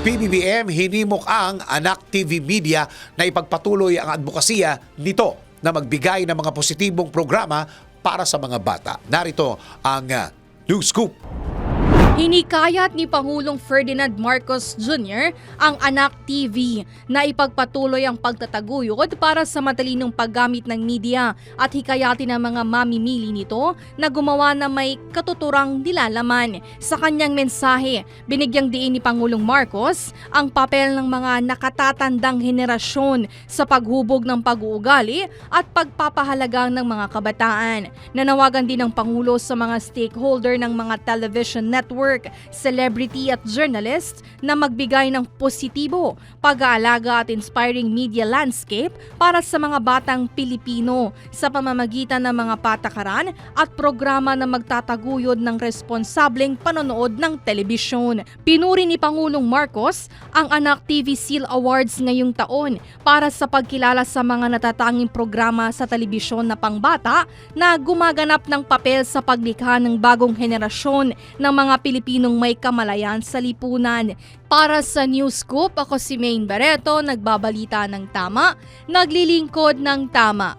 PBBM hinimok ang Anak TV Media na ipagpatuloy ang advokasya nito na magbigay ng mga positibong programa para sa mga bata. Narito ang uh, News Scoop. Hinikayat ni Pangulong Ferdinand Marcos Jr. ang Anak TV na ipagpatuloy ang pagtataguyod para sa matalinong paggamit ng media at hikayatin ang mga mamimili nito na gumawa na may katuturang nilalaman. Sa kanyang mensahe, binigyang diin ni Pangulong Marcos ang papel ng mga nakatatandang henerasyon sa paghubog ng pag-uugali at pagpapahalaga ng mga kabataan. Nanawagan din ng Pangulo sa mga stakeholder ng mga television network, celebrity at journalists na magbigay ng positibo, pag-aalaga at inspiring media landscape para sa mga batang Pilipino sa pamamagitan ng mga patakaran at programa na magtataguyod ng responsableng panonood ng telebisyon. Pinuri ni Pangulong Marcos ang Anak TV Seal Awards ngayong taon para sa pagkilala sa mga natatanging programa sa telebisyon na pangbata na gumaganap ng papel sa paglikha ng bagong henerasyon ng mga Pilipinong may kamalayan sa lipunan. Para sa News Scoop, ako si Maine Barreto, nagbabalita ng tama, naglilingkod ng tama.